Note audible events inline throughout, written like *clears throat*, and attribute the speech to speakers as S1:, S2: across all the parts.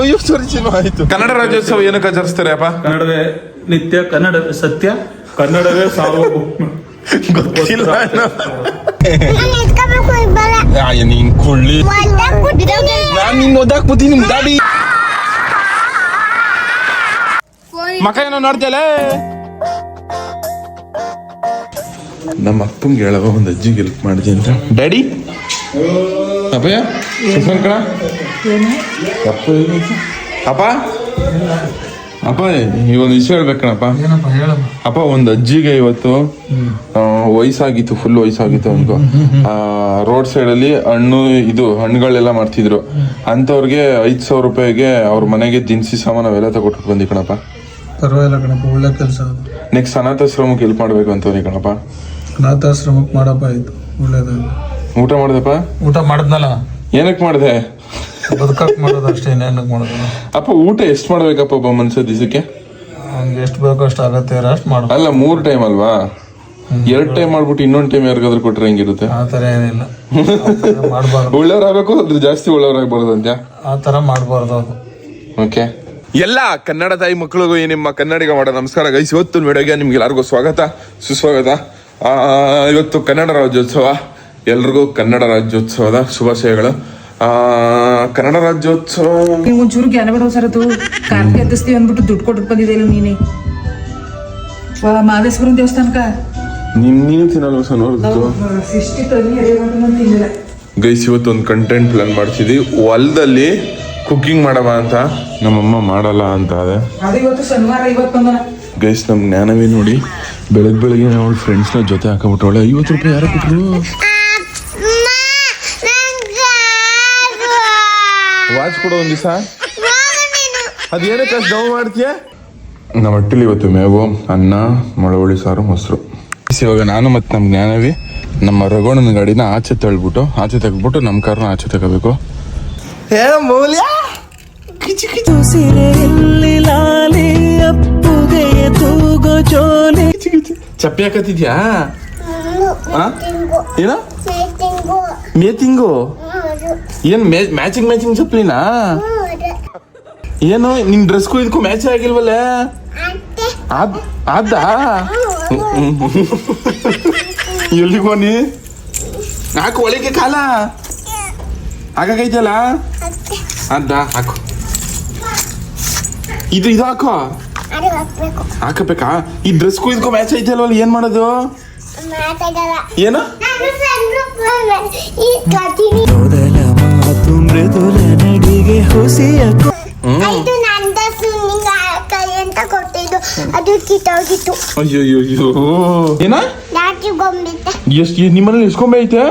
S1: ಅಯ್ಯೋ ಸರಿ ಚಿನ್ನು ಆಯ್ತು. ಕನ್ನಡ ರಾಜ್ಯೋತ್ಸವ ಏನಕ್ಕೆ ಆಚರಿಸ್ತಾರೆ ಅಪ್ಪ?
S2: ಕನ್ನಡವೇ ನಿತ್ಯ ಕನ್ನಡವೇ ಸತ್ಯ ಕನ್ನಡವೇ ಸಾವು.
S1: ಗೊತ್ತಿಲ್ಲ. ನೀನ್ ಕೊಳ್ಳಿ. ನಾನ್ ನಿನ್ ಓದಾಕ್ ಬತ್ತೀನಿ ನಿಮ್ ದಾಡಿ. ಮಕ ಏನೋ ನೋಡ್ತೇಲೆ ನಮ್ಮ ಅಪ್ಪಂಗೆ ಹೇಳವ ಒಂದು ಅಜ್ಜಿಗೆ ಹೆಲ್ಪ್ ಮಾಡಿದೆ ಅಂತ. ಡ್ಯಾಡಿ? ಅಪ್ಪಯ್ಯ? ಸುಸ್ಮನ್ ಅಪ್ಪ? ಅಪ್ಪ ಈ ಒಂದು ವಿಷಯ ಹೇಳ್ಬೇಕಣಪ್ಪ. ಅಪ್ಪ ಒಂದು ಅಜ್ಜಿಗೆ ಇವತ್ತು ವಯಸ್ಸಾಗಿತ್ತು ಫುಲ್ ವಯಸ್ಸಾಗಿತ್ತು ಅನ್ಕೋ ರೋಡ್ ಸೈಡ್ ಅಲ್ಲಿ ಹಣ್ಣು ಇದು ಹಣ್ಣುಗಳೆಲ್ಲ ಮಾಡ್ತಿದ್ರು. ಅಂತವ್ರಿಗೆ ಐದ್ ಸಾವಿರ ರೂಪಾಯಿಗೆ ಅವ್ರ ಮನೆಗೆ ದಿನಸಿ ಸಾಮಾನು ಅವೆಲ್ಲ ತಗೊಟ್ಟು ಬಂದಿ ಕಣಪ್ಪ.
S3: ಪರವಾಗಿಲ್ಲ ಕಣಪ್ಪ ಒಳ್ಳೆ ಕೆಲಸ
S1: ನೆಕ್ಸ್ಟ್ ಅನಾಥಾಶ್ರಮಕ್ಕೆ ಹೆಲ್ಪ್ ಮಾಡ್ಬೇಕು ಅಂತವ್ರಿ ಕಣಪ್ಪ.
S3: ಅನಾಥಾಶ್ರಮಕ್ಕೆ ಮಾಡಪ್ಪ ಇದು ಒಳ್ಳೇದ
S1: ಊಟ ಮಾಡ್ದಪ್ಪ?
S3: ಊಟ ಮಾಡಿದ್ನಲ್ಲ?
S1: ಏನಕ್ಕೆ ಮಾಡ್ದೆ?
S3: ಬದುಕಕ್ ಮಾಡೋದು ಅಷ್ಟೇ ಇನ್ನೇನಕ್ಕೆ ಮಾಡೋದು?
S1: ಅಪ್ಪ ಊಟ ಎಷ್ಟು ಮಾಡ್ಬೇಕಪ್ಪ ಒಬ್ಬ ಮನ್ಸ ದಿಸಕ್ಕೆ?
S3: ಹಂಗೆ ಎಷ್ಟು ಬೇಕೋ ಅಷ್ಟು ಆಗತ್ತೆ ಅಷ್ಟು ಮಾಡು
S1: ಅಲ್ಲ ಮೂರ್ ಟೈಮ್ ಅಲ್ವಾ? ಎರಡ್ ಟೈಮ್ ಮಾಡ್ಬಿಟ್ಟು ಇನ್ನೊಂದ್ ಟೈಮ್ ಯಾರಿಗಾದ್ರೂ ಕೊಟ್ರೆ ಹೆಂಗಿರುತ್ತೆ?
S3: ಆ ಥರ ಏನಿಲ್ಲ. ಮಾಡಬಾರ್ದು.
S1: ಒಳ್ಳೆಯವ್ರಾಗಬೇಕು ಅದ್ರ ಜಾಸ್ತಿ ಒಳ್ಳೆಯವ್ರಾಗಬಾರ್ದು ಅಂತ
S3: ಆ ಥರ ಮಾಡಬಾರ್ದು ಅದು.
S1: ಓಕೆ. ಎಲ್ಲ ಕನ್ನಡ ತಾಯಿ ಮಕ್ಕಳಿಗೂ ಈ ನಿಮ್ಮ ಕನ್ನಡಿಗ ಮಾಡೋ ನಮಸ್ಕಾರ ಗೈಸ್. ಇವತ್ತು ವಿಡಿಯೋಗೆ ನಿಮ್ಗೆ ಎಲ್ಲರಿಗೂ ಸ್ವಾಗತ. ಸುಸ್ವಾಗತ. ಆ, ಇವತ್ತು ಕನ್ನಡ ರಾಜ್ಯೋತ್ಸವ. ಎಲ್ರಿಗೂ ಕನ್ನಡ ರಾಜ್ಯೋತ್ಸವದ ಶುಭಾಶಯಗಳು. ಕನ್ನಡ ರಾಜ್ಯೋತ್ಸವ.
S4: ನೀವು ಒಂಚೂರು ಜ್ಞಾನ ಬಿಡೋ ಸರ್ ಅದು ಕಾರ್ತಿ ಎತ್ತಿಸ್ತೀವಿ ಅಂದ್ಬಿಟ್ಟು ದುಡ್ಡು ಕೊಟ್ಟು ಬಂದಿದೆ ಇಲ್ಲ ನೀನೆ? ಮಾದೇಶ್ವರನ ದೇವಸ್ಥಾನಕ್ಕ?
S1: ನಿಮ್ ನೀನು ತಿನ್ನಲ್ವ ಸರ್ ನೋಡಿದ್ದು
S4: ಸಿಷ್ಟಿ ತನಿ ತಿನ್ನಿಲ್ಲ.
S1: ಗೈಸ್ ಇವತ್ತು ಒಂದು ಕಂಟೆಂಟ್ ಪ್ಲಾನ್ ಮಾಡ್ತಿದ್ವಿ. ಹೊಲದಲ್ಲಿ ಕುಕ್ಕಿಂಗ್ ಮಾಡವ ಅಂತ. ನಮ್ಮಮ್ಮ ಮಾಡಲ್ಲ ಅಂತ ಅದೇ
S4: ಅದು ಇವತ್ತು ಶನಿವಾರ ಇವತ್ತು
S1: ಗೈಸ್ ನಮ್ಮ ಜ್ಞಾನವೇ ನೋಡಿ. ಬೆಳಗ್ಗೆ ಬೆಳಗ್ಗೆ ಫ್ರೆಂಡ್ಸ್ ಫ್ರೆಂಡ್ಸ್ನ ಜೊತೆ ಹಾಕೊಂಬಿಟ್ಟವಳೆ ಐವತ್ತು ರೂಪಾಯಿ ಯಾರು ಕೊಟ್ರು. ವಾಚ್ ಕೊಡೋ ಒಂದ್ ದಿವಸ. ಅದೇನಕ್ಕೆ ಅಷ್ಟು ಡೌನ್ ಮಾಡ್ತೀಯ? ನಮ್ಮ ಅಟ್ಟಿಲಿ ಇವತ್ತು ಮೇವು ಅನ್ನ ಮೊಳವಳ್ಳಿ ಸಾರು ಮೊಸರು. ಇವಾಗ ನಾನು ಮತ್ತು ನಮ್ಮ ಜ್ಞಾನವಿ ನಮ್ಮ ರಗೋಣನ ಗಾಡಿನ ಆಚೆ ತಳ್ಬಿಟ್ಟು ಆಚೆ ತೆಗೆದ್ಬಿಟ್ಟು ನಮ್ಮ ಕಾರ್ನ ಆಚೆ ತಗೋಬೇಕು. ಏ ಮೌಲ್ಯ? ಕಿಚಿ ಕಿಚು
S5: ಸಿರೆಯಲ್ಲಿ ಲಾಲಿ ಅಪ್ಪುಗೆ ತೂಗೋ ಜೋಲಿ.
S1: ಕಿಚಿ ಕಿಚಿ. ಚಪ್ಪಿ ಹಾಕತ್ತಿದ್ಯಾ? ಏನ? ಮೇತಿಂಗು ಏನ್ ಮ್ಯಾಚಿಂಗ್ ಮ್ಯಾಚಿಂಗ್ ಚಪ್ಲಿನಾ ಏನು ನಿನ್ ಡ್ರೆಸ್ ಇದಕ್ಕೂ ಮ್ಯಾಚ್ ಆಗಿಲ್ವಲ್ಲ? ಆದ್ ಎಲ್ಲಿಗೋನಿ ಹಾಕು ಒಳಗೆ ಕಾಲ. ಹಾಕೈತಲ್ಲ ಅದ್ದ ಹಾಕು. ಇದು ಇದು ಹಾಕೋ. ಹಾಕಬೇಕಾ? ಈ ಡ್ರೆಸ್ ಇದಕ್ಕೂ ಮ್ಯಾಚ್ ಐತಲ್ವಲ್ಲ ಏನ್ ಮಾಡೋದು? ಏನು?
S5: ಮೃದುಲ ನಡಿಗೆ ಹುಸಿಯ
S6: ನಂದ ಕೈ ಅಂತ ಕೊಟ್ಟಿದ್ದು. ಅದು ಕಿತ್ತೋಗಿತ್ತು.
S1: ಅಯ್ಯೋ ಏನ?
S6: ಗೊಂಬಿದ್ದೆ
S1: ಎಷ್ಟು ನಿಮ್ಮಲ್ಲಿ ಇಸ್ಕೊಂಬೆ ಐತೆ?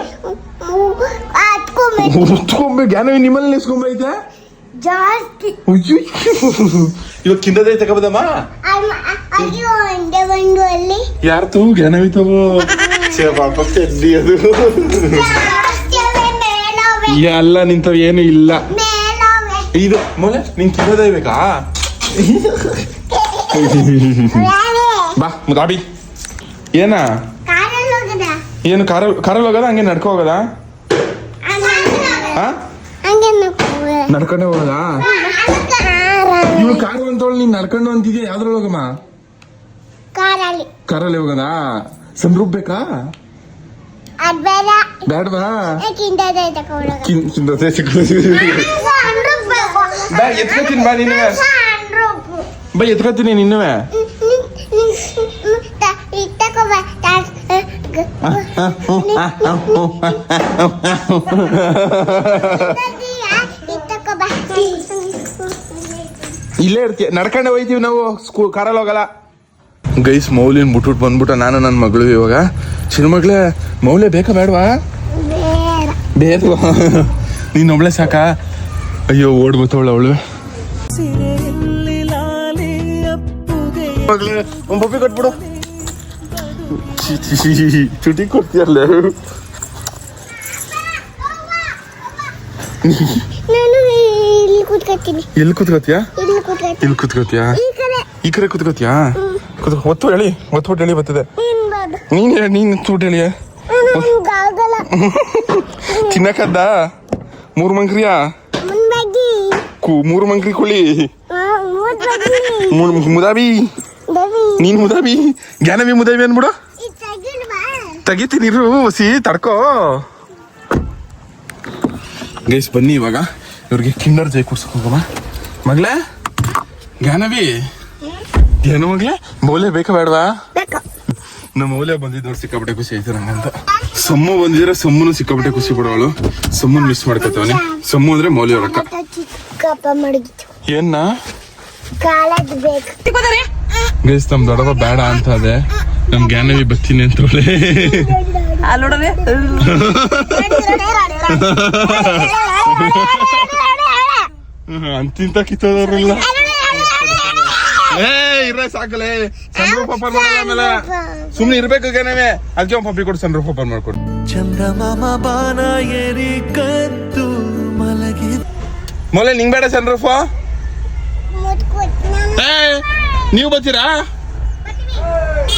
S1: ಉತ್ಕೊಂಬೆ ಜ್ಞಾನ ನಿಮ್ಮಲ್ಲಿ ಇಸ್ಕೊಂಬೆ ಐತೆ?
S6: ಜಾಸ್ತಿ.
S1: ಅಯ್ಯೋ ಇವಾಗ ಕಿಂದದ ಐತೆ ಕಬದಮ್ಮ
S6: ಅಯ್ಯೋ ಒಂದೇ ಒಂದು ಅಲ್ಲಿ.
S1: ಯಾರ್ತು ಜ್ಞಾನವಿತವೋ ಪಾಪ ಅದು. ಎಲ್ಲ ನಿಂತವ ಏನು ಇಲ್ಲ. ಇದು ಮೊಲೆ ನಿನ್ ತಿನ್ನೋದೇ ಬೇಕಾ? ಬಾ ಮುದಾಬಿ ಏನ? ಏನು ಕಾರ ಕಾರಲ್ಲಿ ಹೋಗೋದ ಹಂಗೆ ನಡ್ಕೊ ಹೋಗೋದಾ. ನಡ್ಕೊಂಡೆ ಹೋಗೋದಾ? ಇವ್ಳು ಕಾರು ಅಂತವಳು ನೀನ್ ನಡ್ಕೊಂಡು ಅಂತಿದ್ಯಾ? ಯಾವ್ದ್ರಲ್ಲಿ ಹೋಗಮ್ಮ
S6: ಕಾರಲ್ಲಿ
S1: ಹೋಗೋದಾ? ಬೇಕಾ? ಬೇಡವಾ ಬಾ ಎತ್ಕೊತೀನಿ ಬಾ ನೀನುವೆ ಬಾ ಎತ್ಕೊತೀನಿ ನಿನ್ನುವೆ ಇಲ್ಲೇ ಇರ್ತೀಯ ನಡ್ಕೊಂಡೆ ಹೋಯ್ತೀವಿ ನಾವು ಸ್ಕೂ ಕಾರಲ್ಲಿ ಹೋಗಲ್ಲ. ಗೈಸ್ ಮೌಲಿನ ಬಿಟ್ಬಿಟ್ಟು ಬಂದ್ಬಿಟ್ಟು ನಾನು ನನ್ನ ಮಗಳು ಇವಾಗ. ಚಿನ್ನ ಮಗಳೇ ಮೌಲ್ಯ ಬೇಕಾ ಬೇಡವಾ? ಬೇಡವಾ *laughs* ನೀನು ಒಬ್ಳೆ ಸಾಕಾ? ಅಯ್ಯೋ ಅವಳು
S5: ಲಾಲಿ ಅಪ್ಪುಗೆಯ
S1: ಮಗಳೇ ಒಂದ್ ಪಪ್ಪಿ ಕೊಟ್ಬಿಡು. ಚುಟಿ ಕೊಡ್ತೀಯಲ್ಲ? ಎಲ್ಲಿ ಕುತ್ಕೋತಿಯಾ?
S6: ಇಲ್ಲಿ
S1: ಕುತ್ಕೋತಿಯಾ?
S6: ಈ ಕಡೆ.
S1: ಕುತ್ಕೋತಿಯಾ? ಕುತ್ ಒತ್ತು ಹೇಳಿ ಒತ್ತು ಹೇಳಿ ಬರ್ತದೆ.
S6: ನೀನ್
S1: ಹೇಳಿ ನೀನ್ ಚೂಟ್
S6: ಹೇಳಿಯ *laughs*
S1: ತಿನ್ನಕದ್ದ? ಮೂರು ಮಂಕ್ರಿಯಾ? ಮೂರು ಮಂಕ್ರಿ ಕುಳಿ ಮುದಾಬಿ ನೀನ್ ಮುದಾಬಿ ಜ್ಞಾನವಿ ಮುದಾಬಿ ಅನ್ಬಿಡು. ತೆಗಿತೀನಿ ಇರು ಸಿ ತಡ್ಕೋ. ಗೈಸ್ ಬನ್ನಿ ಇವಾಗ. ಇವ್ರಿಗೆ ಕಿಂಡರ್ ಜೈ ಕೊಡ್ಸಕ್ ಹೋಗಮ್ಮ ಮಗ್ಲೇ ಜ್ಞಾನವಿ. ಏನು ಮಗ್ಲೆ ಮೌಲ್ಯ ಬೇಕಾ ಬೇಡವಾ ನಮ್ಮ ಮೌಲ್ಯ ಬಂದಿದ್ದು ಸಿಕ್ಕಾಪಟ್ಟೆ ಖುಷಿ ಐತೆ ನಂಗಂತ ಸಮ್ಮು ಬಂದಿದ್ರೆ ಸೊಮ್ಮನು ಸಿಕ್ಕಾಪಟ್ಟೆ ಖುಷಿ ಪಡೋಳು ಸೊಮ್ಮನ್ ಮಿಸ್ ಮಾಡ್ಕೊತವನೆ ಸಮ್ಮು ಅಂದ್ರೆ ಮೌಲ್ಯ ರೊಕ್ಕ
S4: ಏನ
S1: ಗೈಸ್ ನಮ್ ದೊಡ್ಡಪ್ಪ ಬೇಡ ಅಂತ ಅದೇ ನಮ್ ಜ್ಞಾನವಿ ಬತ್ತೀನಿ ಅಂತ ಅಂತಿಂತ ಕಿತ್ತೋದ್ರಲ್ಲ ಏ ಇರ ಸಾಕಲೆ ಸನ್ರೂಫ್ ಓಪನ್ ಮಾಡೋಣ ಆಮೇಲೆ ಸುಮ್ನೆ ಇರ್ಬೇಕು ಏನವೇ ಅದಕ್ಕೆ ಒಂದು ಪಪ್ಪಿ ಕೊಡು ಸನ್ರೂಫ್ ಓಪನ್ ಮಾಡ್ಕೊಡು.
S5: ಚಂದಮಾಮ ಬಾನ ಏರಿ ಕತ್ತು ಮಲಗಿ.
S1: ಮೊಲೆ ನಿಂಗ್ ಬೇಡ ಸನ್ ರೂಫ್ ನೀವು ಬರ್ತೀರಾ?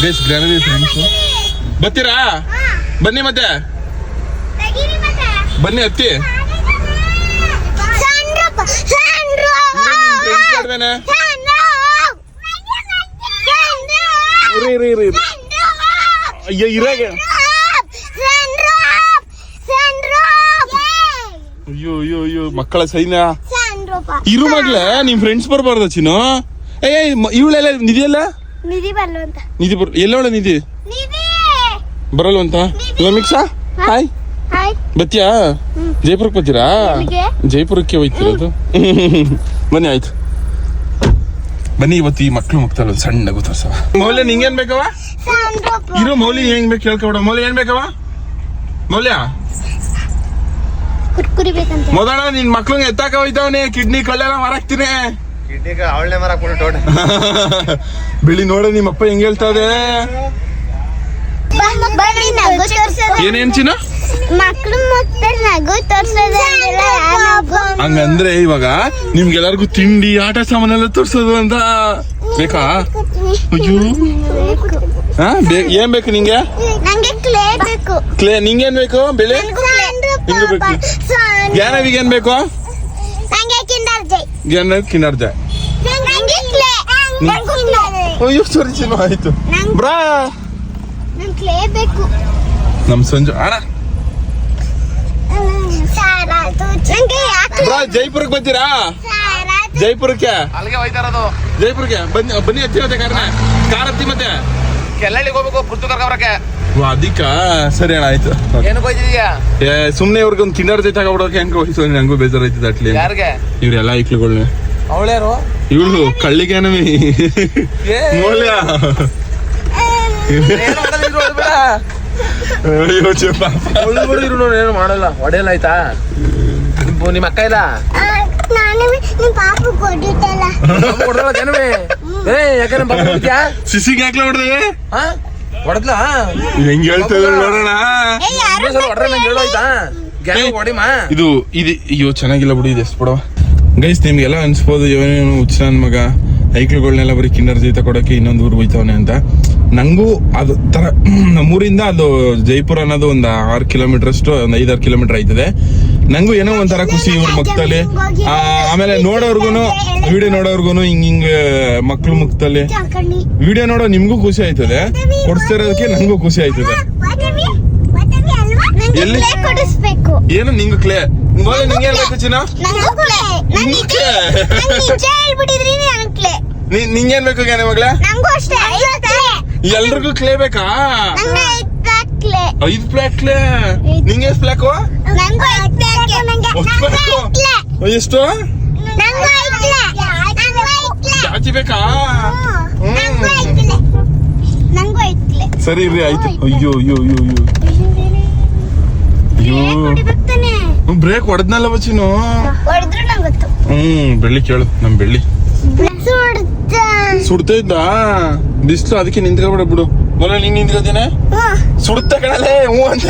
S1: ಬೇಸ್ ಜ್ಞಾನವಿ ಫ್ರೆಂಡ್ಸ್ ಬರ್ತೀರಾ? ಬನ್ನಿ ಮತ್ತೆ. ಬನ್ನಿ ಹತ್ತಿ. ಸನ್ ರೂಫ್ ಸನ್ ಇರಿ ಇರಿ ರೀ ರೀ. ಅಯ್ಯೋ ಇರಾಗೆ. ಅಯ್ಯೋ ಅಯ್ಯೋ ಅಯ್ಯೋ ಮಕ್ಕಳ ಸೈನ್ಯ. ಇರು ಮಗ್ಲೆ ನಿಮ್ ಫ್ರೆಂಡ್ಸ್ ಬರ್ಬಾರ್ದ ಚಿನ್ನು. ಏ ಇವಳೆಲ್ಲ
S6: ನಿಧಿ ಅಲ್ಲ
S1: ನಿಧಿ ಬರ್ ಎಲ್ಲವಳ ನಿಧಿ?
S6: ಬರಲ್ಲ
S1: ಬರಲ್ವಂತ ಲಮಿಕ್ಸಾ ಹಾಯ್
S6: ಹಾಯ್
S1: ಬತ್ತೀಯಾ ಜೈಪುರಕ್ಕೆ ಬರ್ತೀರಾ? ಜೈಪುರಕ್ಕೆ ಹೋಯ್ತಿರೋದು *laughs* ಬನ್ನಿ ಆಯ್ತು. ಬನ್ನಿ ಇವತ್ತು ಈ ಮಕ್ಳು ಮುಗ್ತಾರ ಒಂದು ಸಣ್ಣ ನಗು ತೋರ್ಸವ ಮೌಲ್ಯ ನಿಂಗೇನ್ ಬೇಕವ ಇರೋ ಮೌಲ್ಯ ಹೆಂಗ್ ಬೇಕು ಕೇಳ್ಕೊಬಿಡ ಮೌಲ್ಯ ಏನ್ ಬೇಕವ ಮೌಲ್ಯ? ಮೊದಲ ನಿನ್ ಮಕ್ಳು ಎತ್ತಾಕ ಹೋಯ್ತಾವನೇ ಕಿಡ್ನಿ ಕಳ್ಳೆಲ್ಲ ಮಾರಾಕ್ತೀನಿ. *laughs* ಬಿಳಿ ನೋಡ ನಿಮ್ಮಪ್ಪ ಹೆಂಗ್
S6: ಹೇಳ್ತಾ ಇದೆ.
S1: ಏನೇನ್ ಚಿನ್ನ?
S6: ನಗು ತೋರ್ಸೋದು ನಗು?
S1: ಹಂಗಂದ್ರೆ ಇವಾಗ ನಿಮ್ಗೆಲ್ಲರಿಗೂ ತಿಂಡಿ ಆಟ ಸಾಮಾನೆಲ್ಲ ತೋರ್ಸೋದು ಅಂತ. ಬೇಕಾ? ಅಯ್ಯೋ. ಏನ್ ಬೇಕು ನಿಂಗೆ?
S6: ಕ್ಲೇ ಬೇಕು.
S1: ಕ್ಲೇ ನಿಂಗೇನ್ ಬೇಕು ಬೆಳೆ? ನಿಂಗೆ ಬೇಕು. ಜ್ಞಾನವಿಗೆ ಏನ್ ಬೇಕು? ಜ್ಞಾನ
S6: ಕಿನ್ನರ್
S1: ಅಯ್ಯೋ ಸರಿ ಆಯ್ತು. ಬ್ರಾ. ನಮ್ ಸಂಜು ಅಣ್ಣ
S6: ಸಾರಾತು ನಂಗೆ ಯಾಕೆ
S1: ಬ್ರಾ ಜೈಪುರಕ್ಕೆ
S6: ಬಂದಿರಾ?
S1: ಜೈಪುರಕ್ಕೆ?
S3: ಅಲ್ಲಿಗೆ ಹೋಯ್ತಾರದು
S1: ಜೈಪುರಕ್ಕೆ? ಬನ್ನಿ ಬನ್ನಿ ಹತ್ತಿ ಮತ್ತೆ ಕಾರಣ. ಕಾರ್ ಹತ್ತಿ ಮತ್ತೆ?
S3: ಕೆಲ್ಲಳ್ಳಿಗೆ ಹೋಗ್ಬೇಕು ಪುರ್ತು ಕರ್ಕೊಬರಕ್ಕೆ
S1: ಅದಿಕ್ಕ. ಸರಿ ಅಣ್ಣ ಆಯ್ತು.
S3: ಏನಕ್ಕೆ ಹೋಯ್ತಿದೀಯಾ?
S1: ಏ ಸುಮ್ನೆ ಇವ್ರಿಗೆ ಒಂದು ಕಿನ್ನರ್ ಜೊತೆ ತಗೊಬಿಡೋಕೆ ಹೆಂಗ್ ಹೋಯ್ತು? ನಂಗೂ ಬೇಜಾರಾಯ್ತದ ಅಟ್ಲಿ.
S3: ಯಾರಿಗೆ?
S1: ಇವ್ರೆಲ್ಲ ಐಕ್ಳುಗಳ್ನ.
S3: ಅವಳ್ಯಾರು
S1: ಇವಳು ಕಳ್ಳಿಗೆ ನಮಿ ಮೌಲ್ಯ.
S3: ಏನು ಮಾಡಲ್ಲ. ಒಡೆಯಲ್ಲ ಆಯ್ತಾ? ನಿಮ್- ನಿಮ್ಮ ಅಕ್ಕ ಇಲ್ಲ?
S6: ನಾನು ನಿಮ್ ಪಾಪು ಕೊಟ್ಟಿದ್ದಲ್ಲ
S3: ಹೊಡೆದಲ್ಲ ಜನವೇ? ಏ ಯಾಕೆ ನಮ್ಮ ಪಾಪ ಹೊಡಿತ್ಯಾ?
S1: ಸಿಸಿಗೆ ಹಾಕ್ಲ ಹೊಡ್ದೆ?
S3: ಹಾ ಹೊಡೆದ್ಲಾ?
S1: ಹೆಂಗ್ ಹೇಳ್ತದ ನೋಡೋಣ.
S3: ಇನ್ನೊಂದ್ ಸಲ ಹೊಡ್ರೆ ನಂಗೆ ಹೇಳು. ಆಯ್ತಾ ಗ್ಯಾಸ್ ಹೊಡಿಮಾ
S1: ಇದು ಇದು ಅಯ್ಯೋ ಚೆನ್ನಾಗಿಲ್ಲ ಬಿಡು ಇದೆ ಬಿಡವ. ಗೈಸ್ ನಿಮ್ಗೆಲ್ಲ ಅನ್ಸ್ಬೋದು ಇವನೇನು ಹುಚ್ಚ ನನ್ ಮಗ. ಐಕ್ಳುಗಳನ್ನೆಲ್ಲ ಬರೀ ಕಿನ್ನರ್ ಜೀತ ಕೊಡಕ್ಕೆ ಇನ್ನೊಂದು ಊರು ಹೋಯ್ತವನೆ ಅಂತ. ನಂಗೂ ಅದು ತರ *clears throat* ನಮ್ಮೂರಿಂದ ಅದು ಜೈಪುರ ಅನ್ನೋದು ಒಂದು ಆರು ಕಿಲೋಮೀಟರ್ ಅಷ್ಟು ಒಂದು ಐದಾರು ಕಿಲೋಮೀಟರ್ ಆಯ್ತದೆ. ನಂಗೂ ಏನೋ ಒಂಥರ ಖುಷಿ ಇವ್ರ ಮುಖದಲ್ಲಿ ಆಮೇಲೆ ನೋಡೋರ್ಗುನು ವಿಡಿಯೋ ನೋಡೋರ್ಗುನು ಹಿಂಗ್ ಹಿಂಗ್ ಮಕ್ಳು
S6: ಮುಖದಲ್ಲಿ
S1: ವಿಡಿಯೋ ನೋಡೋ ನಿಮ್ಗೂ ಖುಷಿ ಆಯ್ತದೆ. ಕೊಡ್ಸ್ತಿರೋದಕ್ಕೆ ನಂಗೂ ಖುಷಿ ಆಯ್ತದೆ. ಎಲ್ಲಿ? ಏನು ನಿಂಗೂ ಕ್ಲೇ? ಮೊದಲು ನಿಂಗೆ ಹೇಳ್ಬೇಕು ಚಿನ್ನ? ನಿಂಗೇನ್ ಬೇಕು ಜ್ಞಾನ ಮಗಳ ಎಲ್ರಿಗೂ ಕ್ಲೇ ಬೇಕಾ?
S6: ಐದು
S1: ಪ್ಲೇಟ್ ಕ್ಲೇ. ನಿಂಗೆ ಎಷ್ಟು ಪ್ಲೇಕು? ಎಷ್ಟು? ಚಾಚಿ ಬೇಕಾ? ಸರಿ ಇರ್ರಿ ಆಯ್ತು. ಅಯ್ಯೋ ಅಯ್ಯೋ ಅಯ್ಯೋ ಅಯ್ಯೋ. ಅಯ್ಯೋ. ಬ್ರೇಕ್ ಹೊಡೆದ್ನಲ್ಲ ಬಚ್ಚಿನು ಹ್ಮ್ ಬೆಳ್ಳಿ ಕೇಳು ನಮ್ ಬೆಳ್ಳಿ.
S6: ಸುಡ್ತ
S1: ಸುಡ್ತಾ ಇದ್ದ? ಬಿಸ್ಲು ಅದಕ್ಕೆ ನಿಂತ್ಕೊಬಿಡ ಬಿಡು. ಮೊದಲ ನೀನ್ ನಿಂತ್ಕೊತೀನಿ? ಸುಡುತ್ತ ಕಣಲೆ ಹ್ಞೂ ಅಂತ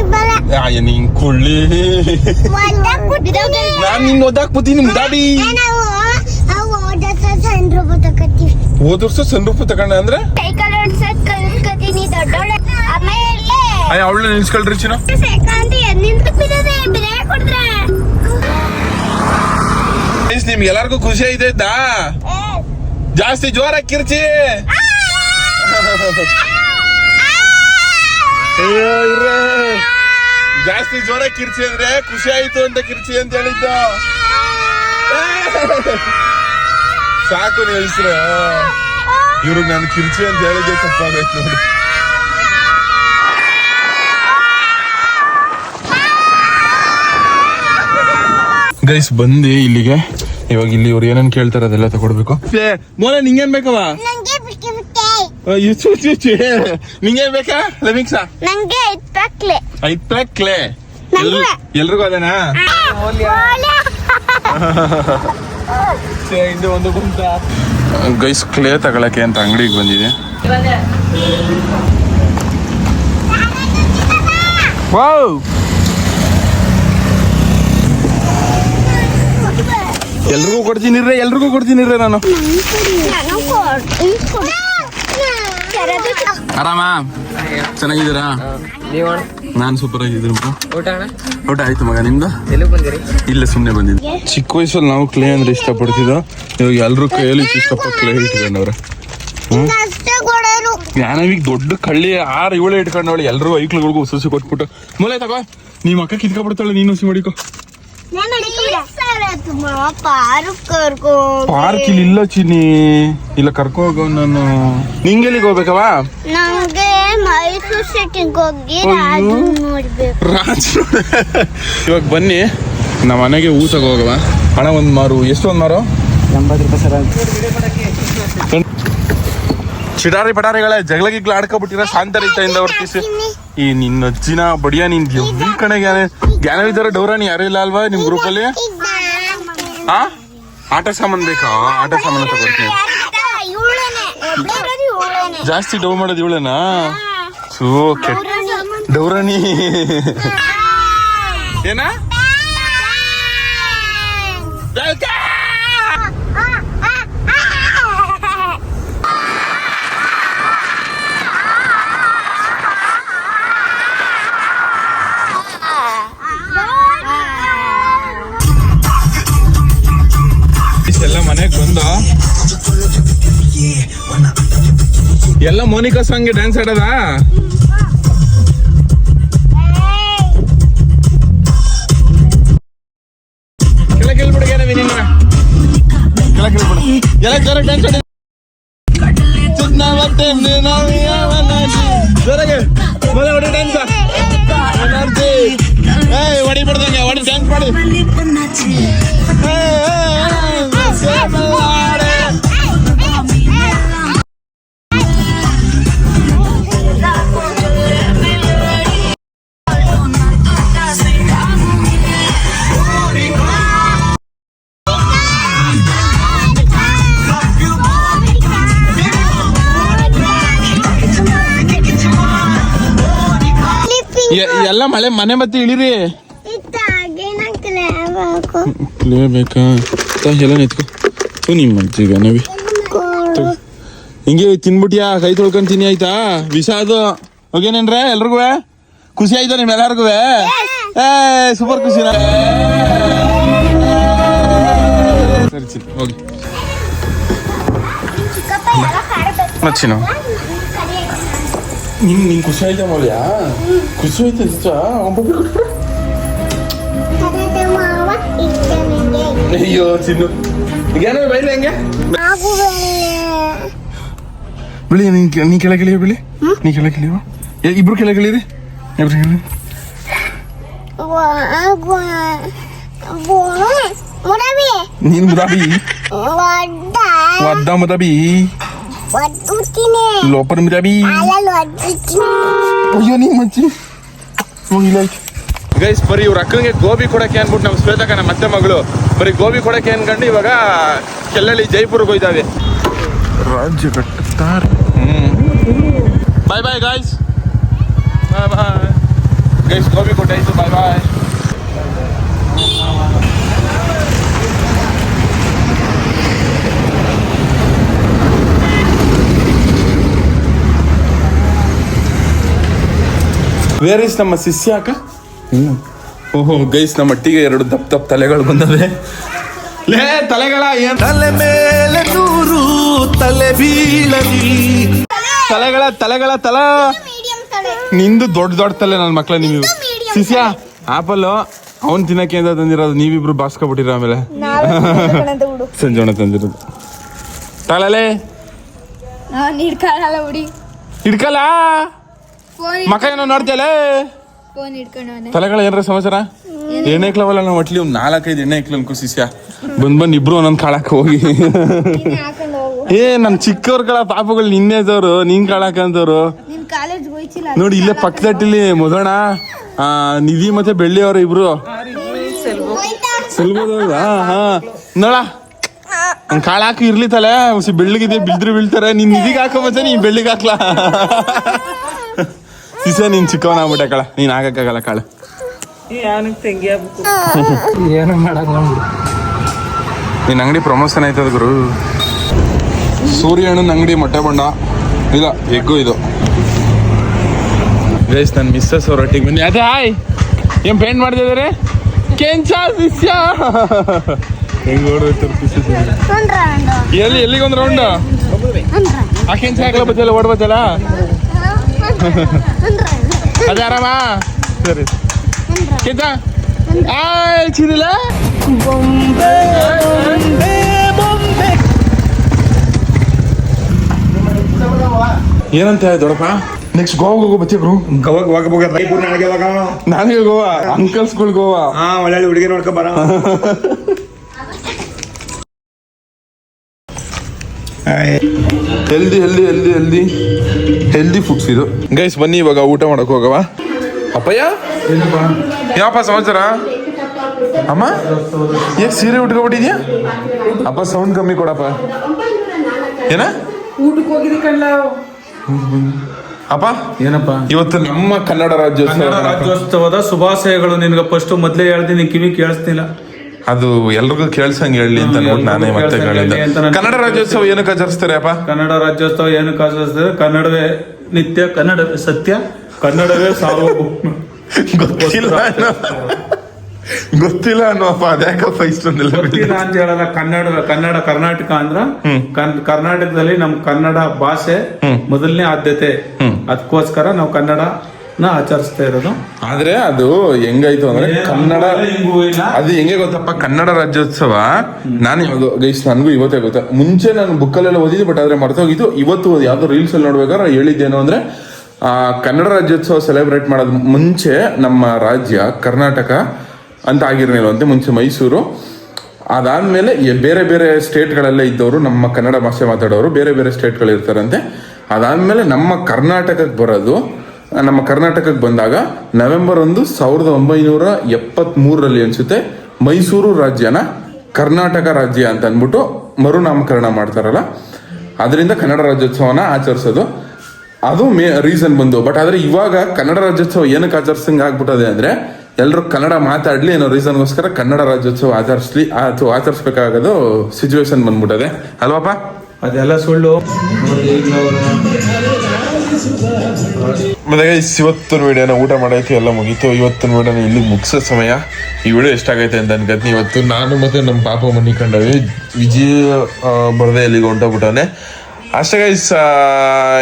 S6: ಇಬ್ಬರ
S1: ಆಯ ನೀನ್ ಕೊಳ್ಳಿ ನಾನ್ ನಿನ್ ಓದಾಕ್ ಬತ್ತೀನಿ ಮುದಾಡಿ
S6: ನಾವು ಅವು ಓದಸ ಸಣ್ಣ ರೂಪ ತಗೋತೀವಿ.
S1: ಹೋದ ವರ್ಷ ಸಣ್ಣ ತಗೊಂಡ ಅಂದ್ರೆ? ಅಯ್ಯ ಅವಳ ನಿಲ್ಸ್ಕೊಳ್ರಿ ಚಿನ್ನ ನಿಮ್ಗೆ ಎಲ್ಲಾರ್ಗು ಖುಷಿ ಐತೈತಾ ಜಾಸ್ತಿ ಜೋರಾಗಿ ಕಿರ್ಚಿ. ಜಾಸ್ತಿ ಜೋರಾಗಿ ಕಿರ್ಚಿ ಅಂದ್ರೆ ಖುಷಿ ಆಯ್ತು ಅಂತ ಕಿರ್ಚಿ ಅಂತ ಹೇಳಿದ್ದ. ಸಾಕು ನಿಲ್ಸ್ರೆ ಇವ್ರು ನಾನು ಕಿರ್ಚಿ ಅಂತ ಹೇಳಿದ್ದೆ ತಪ್ಪಾಗೈತೆ ನೋಡಿ. ಗೈಸ್ ಬಂದು ಇಲ್ಲಿಗೆ. ಇವಾಗ ಇಲ್ಲಿ ಇವ್ರು ಏನೇನ್ ಕೇಳ್ತಾರೆ ಅದೆಲ್ಲ ತಗೊಡ್ಬೇಕು. ಮೋನ ನಿಂಗೇನ್ ಬೇಕವ
S6: ನಂಗೆ ಬಿಟ್ಟೆ
S1: ನಿಂಗೇನ್ ಬೇಕಾ ಲಮಿಕ್ಸಾ
S6: ನಂಗೆ
S1: ಐದ್ ಪ್ಯಾಕ್ ಕ್ಲೇ
S6: ನಂಗೂ.
S1: ಎಲ್ರಿಗೂ ಅದೇನಾ?
S2: ಒಂದು ಗುಂಟ.
S1: ಗೈಸ್ ಕ್ಲೇ ತಗೊಳಕ್ಕೆ ಅಂತ ಅಂಗಡಿಗೆ ಬಂದಿದೆ. ವಾವ್. ಎಲ್ರಿಗೂ ಕೊಡ್ತೀನಿ ಎಲ್ಲರಿಗೂ ಎಲ್ರಿಗೂ ಕೊಡ್ತೀನಿ ನಾನು.
S6: ನಾನು ಕೊಡ್.
S1: ಆರಾಮ? ಚೆನ್ನಾಗಿದ್ದೀರಾ?
S3: ನಾನು
S1: ನಾನ್ ಸೂಪರ್ ಆಗಿದ್ದೀನಿ
S3: ಊಟ ಅಣ್ಣ?
S1: ಊಟ ಆಯ್ತು ಮಗ ನಿಮ್ದು? ಇಲ್ಲ ಸುಮ್ಮನೆ ಬಂದಿದ್ದೆ. ಚಿಕ್ಕ ವಯಸ್ಸಲ್ಲಿ ನಾವು ಕ್ಲೇ ಅಂದ್ರೆ ಇಷ್ಟಪಡ್ತಿದ್ದೋ? ಇವಾಗ ಎಲ್ರು ಕೈಯಲ್ಲಿ ಇಷ್ಟಪಟ್ಟು ಕ್ಲೇ ಇಟ್ಕೊಂಡವ್ರ.
S6: ಅಷ್ಟೇ ಕೊಡೋರು
S1: ಜ್ಞಾನವಿಗ್ ದೊಡ್ಡ ಕಳ್ಳಿ ಆರು ಇವಳೆ ಇಟ್ಕೊಂಡವಳು. ಎಲ್ರು ಐಕ್ಳುಗಳಿಗೂ ಉಸಿ ಕೊಟ್ಬಿಟ್ಟು ಮೂಲೆ ತಗೋ ನಿಮ್ಮ ಅಕ್ಕ ಕಿತ್ಕೊಬಿಡ್ತಾಳೆ ನೀನು ಹುಸಿ ಮಾಡಿಕೋ.
S6: ಪಾರ್ಕ್
S1: ಇಲ್ಲಿ ಇಲ್ಲ ಚಿನ್ನಿ. ಇಲ್ಲ ಕರ್ಕೊ ಹೋಗೋ ನಾನು ನಿಂಗೆಲ್ಲಿಗೆ ಹೋಗ್ಬೇಕವ
S6: ನಂಗೆ ಮೈಸೂರು ಸಿಟಿಗೆ ಹೋಗಿ. ರಾಜು
S1: ಇವಾಗ ಬನ್ನಿ. ನಮ್ಮ ಮನೆಗೆ ಊಟಕ್ಕೆ ತಗೋಗವ ಹಣ ಒಂದು ಮಾರು. ಎಷ್ಟು ಒಂದು ಮಾರು?
S2: ಎಂಬತ್ತು ರೂಪಾಯಿ ಸರ
S1: ಚಿಡಾರಿ ಪಡಾರಿಗಳೇ ಜಗಳ ಗಿಗ್ಲ ಆಡ್ಕೊಬಿಟ್ಟಿರ ಶಾಂತ ರೀತಿಯಿಂದ ವರ್ತಿಸಿ ಈ ನಿನ್ನ ಅಜ್ಜಿನ ಬಡಿಯ ನಿನ್ ಎವ್ರಿ ಕಡೆ ಗ್ಯಾನವಿದ್ದಾರ ಡೌರ ನೀ ಯಾರು ಇಲ್ಲ ಅಲ್ವಾ ನಿಮ್ ಗ್ರೂಪ್ ಅಲ್ಲಿ? ಆ? ಆಟ ಸಾಮಾನು ಬೇಕಾ? ಆಟ ಸಾಮಾನು ತಗೊಳ್ತೀನಿ. ಜಾಸ್ತಿ ಡೌ ಮಾಡೋದು ಇವಳೇನಾ? ಸೋ ಡೌರಾಣಿ. ಏನ? ಬಂದ ಎಲ್ಲ ಮೋನಿಕಾ ಸಾಂಗ್ಗೆ ಡ್ಯಾನ್ಸ್ ಆಡೋದಾ ಕೆಳಗೆ ಇಳ್ಬಿಡು ಏನವಿ ನಿನ್ನ ಕೆಳಗೆ ಇಳ್ಬಿಡು ಎಲ್ಲ ಜೋರ ಡ್ಯಾನ್ಸ್ ಆಡಿ ಜೋರಾಗೆ ಮೊದಲ ಹೊಡಿ ಡ್ಯಾನ್ಸ್ ಏಯ್ ಹೊಡಿ ಬಿಡ್ದಂಗೆ ಹೊಡಿ ಡ್ಯಾನ್ಸ್ ಮಾಡಿ ಏಯ್, ಏಯ್, ಏಯ್, ಎ- ಮಳೆ ಮನೆ ಮತ್ತೆ ಇಳಿರಿ. ಕ್ಲೇ ಬೇಕಾ? ತಾ, ಎಲ್ಲ ನಿತ್ಕೊ. ಥು, ನಿಮ್ಮ ಅಜ್ಜಿಗ ನವಿ. ಹಿಂಗೆ ತಿನ್ಬಿಟ್ಯಾ? ಕೈ ತೊಳ್ಕೊಂತೀನಿ ಆಯ್ತಾ? ವಿಷ ಅದು. ಹೋಗೇನೇನ್ರೆ ಎಲ್ರಿಗೂ? ಖುಷಿ ಆಯ್ತಾ ನಿಮ್ ಎಲ್ಲಾರ್ಗು? ಏ ಸೂಪರ್ ಖುಷಿನ ಸರಿ ಸರಿ ಹೋಗಿ. ಮಚ್ಚಿನ ನಿನ್ ನಿನ್ ಖುಷಿ ಆಯ್ತಾ ಮೌಲ್ಯ ಖುಷಿ ಆಯ್ತು ನಿಜ ಒಬ್ಬೊಬ್ರು ಕೊಟ್ಬಿಡು. ಅಯ್ಯೋ ಚಿನ್ನು ಏನೋ ಬೈಲಿ ಹಂಗೆ ಬಿಳಿ ನೀನ್ ನೀ ಕೆಳಗೆ ಇಳಿಯೋ ಬಿಳಿ ನೀ ಕೆಳಗೆ ಇಳಿಯೋ ಇಬ್ರು ಕೆಳಗೆ ಇಳಿರಿ ಇಬ್ರು
S6: ಮುಡವಿ
S1: ನೀನ್ ಮುದಾಬಿ
S6: ಒಡ್ಡ ಒಡ್ಡುತ್ತೀನಿ
S1: ಲೋಪರ್ ಮುದಾಬಿ
S6: ಅಲ್ಲಲ್ಲಿ ಒಡ್ಡುತ್ತೀನಿ
S1: ಅಯ್ಯೋ ನೀನ್ ಮಚ್ಚಿ ಹೋಗಿಲ್ಲ ಗೈಸ್ ಬರೀ ಇವ್ರ ಅಕ್ಕನಿಗೆ ಗೋಬಿ ಕೊಡಕ್ಕೆ ಅನ್ಬಿಟ್ಟು ನಮ್ಮ ಶ್ವೇತಕ ನಮ್ಮ ಮತ್ತೆ ಮಗಳು ಬರೀ ಗೋಬಿ ಕೊಡಕ್ಕೆ ಅನ್ಕೊಂಡು ಇವಾಗ ಕೆಲ್ಲಳ್ಳಿ ಜೈಪುರ್ಗೆ ಹೋಯ್ತಾವೆ ರಾಜ್ಯ ಕಟ್ಟುತ್ತಾರೆ bye bye guys bye bye guys gobi ಕೊಟ್ಟಾಯ್ತು bye bye where is ನಮ್ಮ ಸಿಸ್ಯ ಅಕ್ಕ? ಓಹೋ ಗೈಸ್ ನಮ್ಮ ಅಟ್ಟಿಗೆ ಎರಡು ದಪ್ಪ ದಪ್ಪ ತಲೆಗಳು ಬಂದದೆ ಲೇ ತಲೆಗಳ ಏನ್?
S5: ತಲೆ ಮೇಲೆ ನೂರು ತಲೆ ಬೀಳಲಿ.
S1: ತಲೆಗಳ ತಲೆಗಳ ತಲ. ನಿಂದು ದೊಡ್ಡ ದೊಡ್ಡ ತಲೆ ನನ್ನ ಮಕ್ಕಳ ನೀವು. ಸಿಸ್ಯ ಆಪಲ್ ಅವನ್ ತಿನ್ನಕ್ಕೆ ಅಂತ ತಂದಿರೋದು? ನೀವಿಬ್ರು ಬಾಸ್ಕೊಬಿಟ್ಟಿರ ಆಮೇಲೆ. *laughs* ಸಂಜೋಣ ತಂದಿರೋದು. ತಲಲೆ ಹಿಡ್ಕಲ್ಲ? ಮಕ್ಕ ಏನೋ
S7: ಫೋನ್ ಹಿಡ್ಕೊಂಡವನೆ
S1: ತಲೆಗಳ ಏನ್ರ ಸಮಾಚಾರ? ಎಣ್ಣೆ ಇಕ್ಲವಲ್ಲ ನಾವು ಒಟ್ಲಿ ಒಂದ್ ನಾಲ್ಕೈದು ಎಣ್ಣೆ ಇಕ್ಲ ಅನ್ಕೋ ಸಿಸ್ಯ ಬಂದ್ ಬಂದ್ ಇಬ್ರು ಒಂದೊಂದ್ ಕಾಳಕ್ ಹೋಗಿ. ಏ ನಮ್ ಚಿಕ್ಕವ್ರ ಪಾಪಗಳು ನಿನ್ನೆದವ್ರು ನೀನ್
S7: ಕಾಲೇಜ್ ಹೋಯ್ತಿಲ್ಲ
S1: ನೋಡಿ ಇಲ್ಲೇ ಪಕ್ಕದಟ್ಟಿಲಿ ಮೊದಣ ಆ ನಿಧಿ ಮತ್ತೆ ಬೆಳ್ಳಿ ಅವ್ರ ಇಬ್ರು. ಸೆಲ್ಬೋದವ್ರ ಹಾ. ನೋಡ ನನ್ ಕಾಳ ಹಾಕಿ ಇರ್ಲಿ ತಲೆ ಹುಸಿ ಬೆಳ್ಳಿಗಿದೆ ಬಿದ್ರು ಬೀಳ್ತಾರೆ ನಿನ್ ನಿಧಿಗೆ ಹಾಕೋ ಮತ್ತೆ ನೀನ್ ಬೆಳ್ಳಿಗೆ ಹಾಕ್ಲಾ. ಸಿಸ ನೀನ್ ಚಿಕ್ಕವನ ಆಗ್ಬಿಟ್ಟೆ ಕಳ. ನೀನ್ ಆಗಕ್ಕಾಗಲ್ಲ ಕಾಳು. ನಿನ್ ಅಂಗಡಿ ಪ್ರಮೋಷನ್ ಆಯ್ತದ ಗುರು. ಸೂರ್ಯ ಹಣ್ಣನ ಅಂಗಡಿ ಮೊಟ್ಟೆ ಬಂಡ. ಇಲ್ಲ ಎಗ್ಗು ಇದು. ಗೈಸ್ ನನ್ನ ಮಿಸ್ಸಸ್ ಅವ್ರ ಒಟ್ಟಿಗೆ ಬನ್ನಿ. ಅದೇ ಹಾಯ್. ಏನ್ ಪೇಂಟ್ ಮಾಡ್ತಿದ್ದಾರೆ? ಕೆಂಚ ಶಿಷ್ಯ. ಹೆಂಗ್ ಓಡೋಯ್ತಾರೆ ಶಿಷ್ಯ ಎಲ್ಲಿ ಎಲ್ಲಿಗೆ ಒಂದು ರೌಂಡ್ ಆ ಕೆಂಚ ಓಡ ಬಚ್ಚಲ್ಲ *laughs* ಸರಿ. ಆಯ್ ಚಿರಿಲ್ಲ ಏನಂತ ದೊಡ್ಡಪ್ಪ? ನೆಕ್ಸ್ಟ್ ಗೋವಾ ಹೋಗೋ
S8: ಗೋವಾಗ ರೈಪುರ್ ನಾಳೆಗೆ ಹೋಗ
S1: ನನಗೆ ಗೋವಾ. ಅಂಕಲ್ಸ್ಗಳು ಗೋವಾ.
S8: ಹಾ. ಒಳ್ಳೆ ಹುಡುಗಿ ನೋಡ್ಕೊ ಬರ *laughs*
S1: healthy healthy healthy healthy healthy foods ಇದು ಗೈಸ್ ಬನ್ನಿ ಇವಾಗ ಊಟ ಮಾಡಕ್ ಹೋಗವ. ಅಪ್ಪಯ್ಯ? ಯಾವಪ್ಪ ಸಮಾಚಾರ? ಅಮ್ಮ? ಯಾಕೆ ಸೀರೆ ಉಟ್ಕೊಬಿಟ್ಟಿದ್ಯಾ? ಅಪ್ಪ ಸೌಂಡ್ ಕಮ್ಮಿ ಕೊಡಪ್ಪ. ಏನ?
S4: ಊಟಕ್ಕೆ
S1: ಅಪ್ಪ?
S2: ಏನಪ್ಪ?
S1: ಇವತ್ತು ನಮ್ಮ ಕನ್ನಡ ರಾಜ್ಯೋತ್ಸವ
S2: ಕನ್ನಡ ರಾಜ್ಯೋತ್ಸವದ ಶುಭಾಶಯಗಳು. ನಿನಗೆ ಫಸ್ಟ್ ಮೊದ್ಲೇ ಹೇಳ್ತೀನಿ ನೀನ್ ಕಿವಿ ಕೇಳಿಸ್ತಿಲ್ಲ.
S1: ಅದು ಎಲ್ರಿಗೂ ಕೇಳ್ಸಂಗ್ ಹೇಳಿ ಅಂತ ಅನ್ಬಿಟ್ಟು ನಾನೇ ಮತ್ತೆ ಕನ್ನಡ ರಾಜ್ಯೋತ್ಸವ ಏನಕ್ಕೆ ಆಚರಿಸ್ತಾರೆ ಅಪ್ಪ?
S2: ಕನ್ನಡ ರಾಜ್ಯೋತ್ಸವ ಏನಕ್ಕೆ ಆಚರಿಸ್ತಾರೆ? ಕನ್ನಡವೇ ನಿತ್ಯ ಕನ್ನಡವೇ ಸತ್ಯ ಕನ್ನಡವೇ ಸಾರ್ವಭೌಮ.
S1: ಗೊತ್ತಿಲ್ಲ ಗೊತ್ತಿಲ್ಲ. ಅನ್ನೋಪ್ಪ ಅದ್ಯಾಕಪ್ಪ ಇಷ್ಟೊಂದಿಲ್ಲ?
S2: ಗೊತ್ತಿಲ್ಲ ಅಂತ ಹೇಳಲ್ಲ ಕನ್ನಡ ಕನ್ನಡ ಕರ್ನಾಟಕ ಅಂದ್ರ ಕನ್- ಕರ್ನಾಟಕದಲ್ಲಿ ನಮ್ ಕನ್ನಡ ಭಾಷೆ ಮೊದಲನೇ ಆದ್ಯತೆ. ಅದಕ್ಕೋಸ್ಕರ ನಾವು ಕನ್ನಡನ ಆಚರಿಸ್ತಾ ಇರೋದು.
S1: ಆದ್ರೆ ಅದು ಹೆಂಗಾಯ್ತು ಅಂದ್ರೆ ಕನ್ನಡ ಅದು ಹೆಂಗೆ ಗೊತ್ತಪ್ಪ? ಕನ್ನಡ ರಾಜ್ಯೋತ್ಸವ ನಾನು ಯಾವ್ದು ಗೈಸ್ ನನಗೂ ಇವತ್ತೇ ಗೊತ್ತಾ? ಮುಂಚೆ ನಾನು ಬುಕ್ಕಲ್ಲೆಲ್ಲ ಓದಿದ್ದು ಬಟ್ ಆದ್ರೆ ಮರ್ತೋಗಿದ್ದು ಇವತ್ತು ಯಾವ್ದೋ ರೀಲ್ಸ್ ಅಲ್ಲಿ ನೋಡ್ಬೇಕಾದ್ರೆ ಹೇಳಿದ್ದೇನು ಅಂದ್ರೆ ಆ ಕನ್ನಡ ರಾಜ್ಯೋತ್ಸವ ಸೆಲೆಬ್ರೇಟ್ ಮಾಡೋದು ಮುಂಚೆ ನಮ್ಮ ರಾಜ್ಯ ಕರ್ನಾಟಕ ಅಂತ ಆಗಿರ್ಲಿಲ್ವಂತೆ ಮುಂಚೆ ಮೈಸೂರು. ಅದಾದ್ಮೇಲೆ ಬೇರೆ ಬೇರೆ ಸ್ಟೇಟ್ಗಳೆಲ್ಲ ಇದ್ದವರು ನಮ್ಮ ಕನ್ನಡ ಭಾಷೆ ಮಾತಾಡೋರು ಬೇರೆ ಬೇರೆ ಸ್ಟೇಟ್ಗಳು ಇರ್ತಾರಂತೆ ಅದಾದ್ಮೇಲೆ ನಮ್ಮ ಕರ್ನಾಟಕಕ್ಕೆ ಬರೋದು ನಮ್ಮ ಕರ್ನಾಟಕಕ್ಕೆ ಬಂದಾಗ ನವೆಂಬರ್ ಒಂದು ಸಾವಿರದ ಒಂಬೈನೂರ ಎಪ್ಪತ್ಮೂರರಲ್ಲಿ ಅನ್ಸುತ್ತೆ ಮೈಸೂರು ರಾಜ್ಯನ ಕರ್ನಾಟಕ ರಾಜ್ಯ ಅಂತ ಅಂದ್ಬಿಟ್ಟು ಮರುನಾಮಕರಣ ಮಾಡ್ತಾರಲ್ಲ. ಅದರಿಂದ ಕನ್ನಡ ರಾಜ್ಯೋತ್ಸವನ ಆಚರಿಸೋದು. ಅದು ಮೇ ರೀಸನ್ ಬಂದು. ಬಟ್ ಆದ್ರೆ ಇವಾಗ ಕನ್ನಡ ರಾಜ್ಯೋತ್ಸವ ಏನಕ್ಕೆ ಆಚರಿಸಂಗ್ ಆಗ್ಬಿಟ್ಟದೆ ಅಂದರೆ ಎಲ್ಲರೂ ಕನ್ನಡ ಮಾತಾಡಲಿ ಅನ್ನೋ ರೀಸನ್ಗೋಸ್ಕರ ಕನ್ನಡ ರಾಜ್ಯೋತ್ಸವ ಆಚರಿಸ್ಲಿ ಅಥವಾ ಆಚರಿಸ್ಬೇಕಾಗೋದು ಸಿಚುವೇಶನ್ ಬಂದ್ಬಿಟ್ಟದೆ. ಅಲ್ವಾಪ್ಪ?
S2: ಅದೆಲ್ಲ ಸುಳ್ಳು.
S1: ಗೈಸ್ ಇವತ್ತಿನ ವಿಡಿಯೋನ ಊಟ ಮಾಡೈತಿ ಎಲ್ಲ ಮುಗೀತು. ಇವತ್ತಿನ ವಿಡಿಯೋನ ಇಲ್ಲಿ ಮುಗಿಸೋ ಸಮಯ. ಈ ವಿಡಿಯೋ ಎಷ್ಟಾಗೈತೆ ಅಂತ ಅನ್ಕತ್ನಿ ಇವತ್ತು ನಾನು ಮತ್ತೆ ನಮ್ಮ ಪಾಪ ಮನಿ ಕಂಡವಿ. ವಿಜಯ ಬರದೆ ಎಲ್ಲಿಗೆ ಹೊಂಟೋಗ್ಬಿಟ್ಟವನೆ. ಅಷ್ಟೇ ಗೈಸ್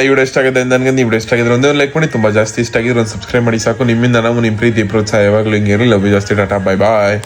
S1: ಈ ವಿಡಿಯೋ ಅಂತ ಅನ್ಕೊಂಡು ಈ ವಿಡಿಯೋ ಎಷ್ಟಾಗಿದ್ರೆ ಒಂದೇ ಒಂದು ಲೈಕ್ ಮಾಡಿ. ತುಂಬಾ ಜಾಸ್ತಿ ಇಷ್ಟ ಆಗಿದ್ರೆ ಒಂದು ಸಬ್ಸ್ಕ್ರೈಬ್ ಮಾಡಿ ಸಾಕು. ನಿಮ್ಮಿಂದ ನಾವು ನಿಮ್ಮ ಪ್ರೀತಿ, ಪ್ರೋತ್ಸಾಹ ಯಾವಾಗಲೂ ಹಿಂಗೆ ಇರಲಿ ಲವ್ ಜಾಸ್ತಿ, ಟಾಟಾ ಬಾಯ್ ಬಾಯ್